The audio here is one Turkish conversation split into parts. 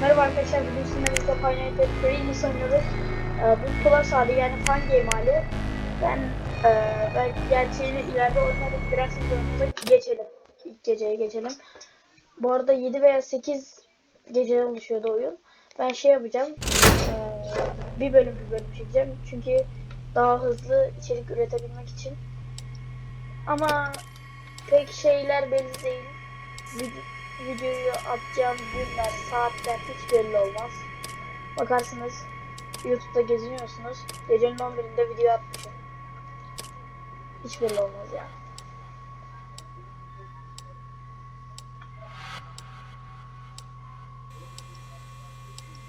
Merhaba arkadaşlar, bugün birlikte Final Fantasy Free'yi oynuyoruz. Ee, bu Plus hali yani fan game hali. Ben, e, ben gerçeğini ileride oynadım. Biraz videomuza geçelim. İlk geceye geçelim. Bu arada 7 veya 8 geceden oluşuyordu oyun. Ben şey yapacağım. e, bir bölüm bir bölüm çekeceğim. Çünkü daha hızlı içerik üretebilmek için. Ama pek şeyler belli değil. Vid- videoyu atacağım günler, saatler hiç belli olmaz. Bakarsınız YouTube'da geziniyorsunuz. Gecenin 11'inde video atmışım. Hiç belli olmaz yani.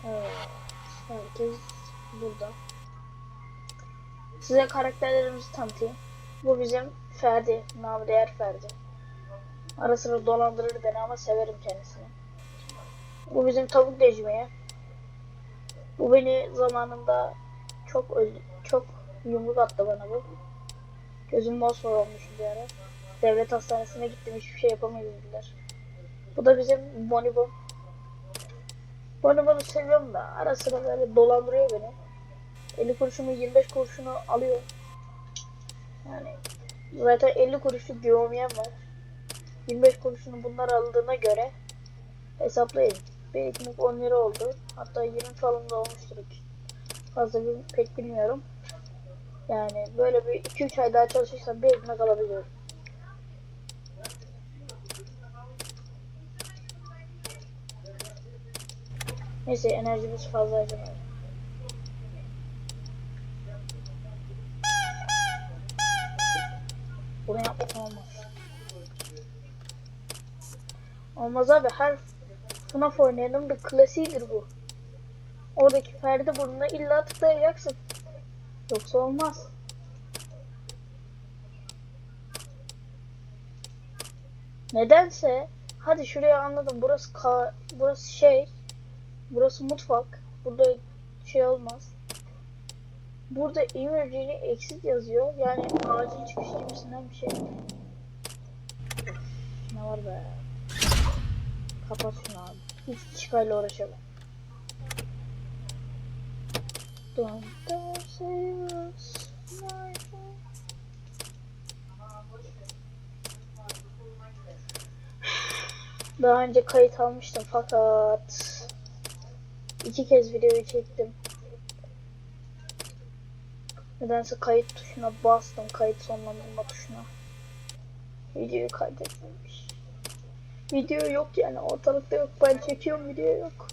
Evet, herkes burada. Size karakterlerimizi tanıtayım. Bu bizim Ferdi, değer Ferdi. Ara sıra dolandırır beni ama severim kendisini. Bu bizim tavuk Necmiye. Bu beni zamanında çok öldü, çok yumruk attı bana bu. Gözüm mosmor olmuş bir ara. Devlet hastanesine gittim hiçbir şey yapamayız dediler. Bu da bizim Bonibon. Bonibon'u seviyorum da ara sıra böyle dolandırıyor beni. 50 kuruşumu 25 kuruşunu alıyor. Yani zaten 50 kuruşluk güvomyem var. 25 kuruşunu bunlar aldığına göre hesaplayın. Bir ekmek 10 lira oldu. Hatta 20 falan da olmuştur. Fazla bir, pek bilmiyorum. Yani böyle bir 2-3 ay daha çalışırsam bir ekmek alabiliyorum. Neyse enerjimiz fazla harcamayalım. Bunu yapmak olmaz. Olmaz abi her FNAF oynayanın bir klasiğidir bu. Oradaki perde burnuna illa tıklayacaksın. Yoksa olmaz. Nedense hadi şuraya anladım. Burası ka burası şey burası mutfak. Burada şey olmaz. Burada emergency exit yazıyor. Yani acil çıkış gibisinden bir şey. Ne var be? Kapat şunu abi. Hiç çıkayla uğraşamam. Don't. Daha önce kayıt almıştım fakat iki kez videoyu çektim. Nedense kayıt tuşuna bastım, kayıt sonlandırma tuşuna. Videoyu kaydetmemiş. Video yok yani ortalıkta yok. Ben çekiyorum video yok.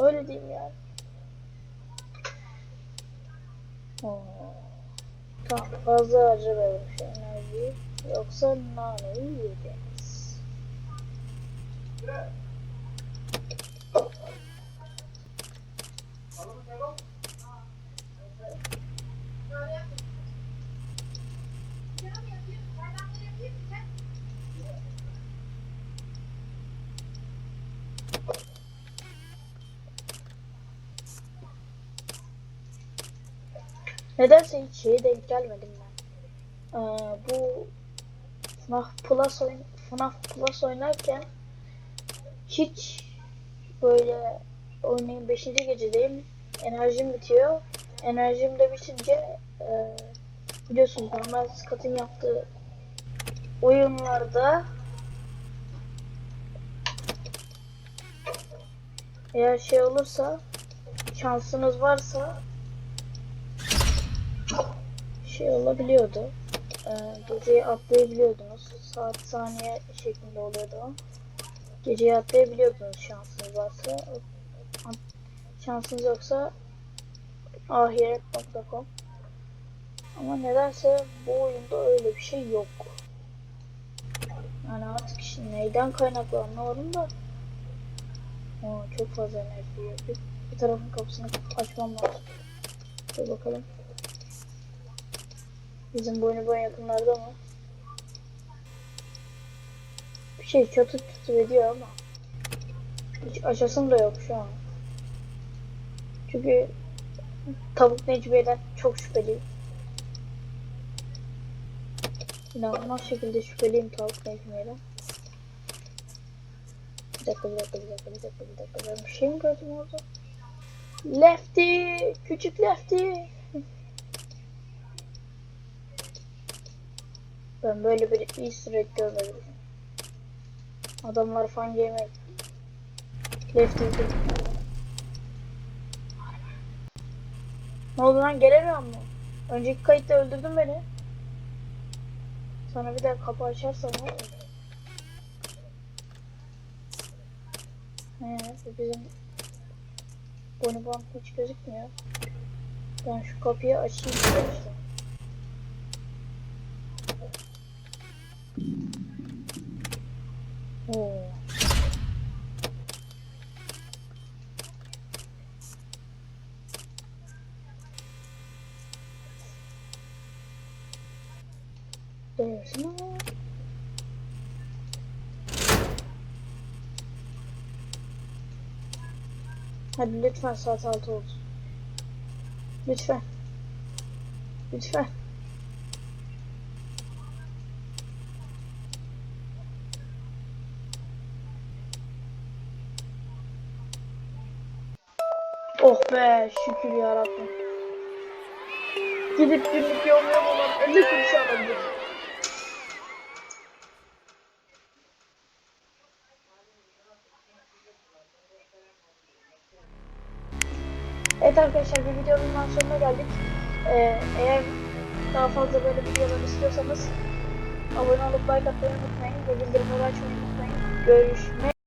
Öyle diyeyim yani. Oo. Tamam fazla harcamayalım şu enerjiyi. Yoksa naneyi yiyeceğiz. Nedense hiç şeye denk gelmedim ben. Ee, bu FNAF Plus oyun FNAF Plus oynarken hiç böyle örneğin 5. gecedeyim enerjim bitiyor. Enerjim de bitince e, biliyorsunuz normal Scott'ın yaptığı oyunlarda eğer şey olursa şansınız varsa şey olabiliyordu. Ee, geceyi atlayabiliyordunuz. Saat saniye şeklinde oluyordu. Geceyi atlayabiliyordunuz şansınız varsa. Şansınız yoksa ahiret.com Ama nedense bu oyunda öyle bir şey yok. Yani artık işte neyden kaynaklı anlamadım da. Oo, çok fazla enerji yiyor. Bir, bir tarafın kapısını açmam lazım. Dur bakalım. Bizim boynu yakınlarda mı? Bir şey çatı tutu ediyor ama hiç aşasım da yok şu an. Çünkü tavuk Necmiye'den çok şüpheliyim. İnanılmaz şekilde şüpheliyim tavuk Necmiye'den. Bir dakika bir dakika bir dakika bir dakika bir dakika. Ben bir şey mi gördüm orada? Lefty! Küçük Lefty! Ben böyle bir easter egg görmedim. Adamlar fan game Lefty Ne oldu lan gelemiyor mu? Önceki kayıtta öldürdün beni. Sana bir daha kapı açarsan ne olur? Bu bizim Bonibon hiç gözükmüyor. Ben şu kapıyı açayım işte. Oo. There's no Hadi lütfen saat 6 olsun. Lütfen. Lütfen. Oh be şükür ya Rabbim. Gidip günlük yolluyorum olan 50 kuruş alabilirim. Evet arkadaşlar bir videonun sonuna geldik. Ee, eğer daha fazla böyle videolar istiyorsanız abone olup like atmayı unutmayın ve bildirimleri açmayı unutmayın. Görüşmek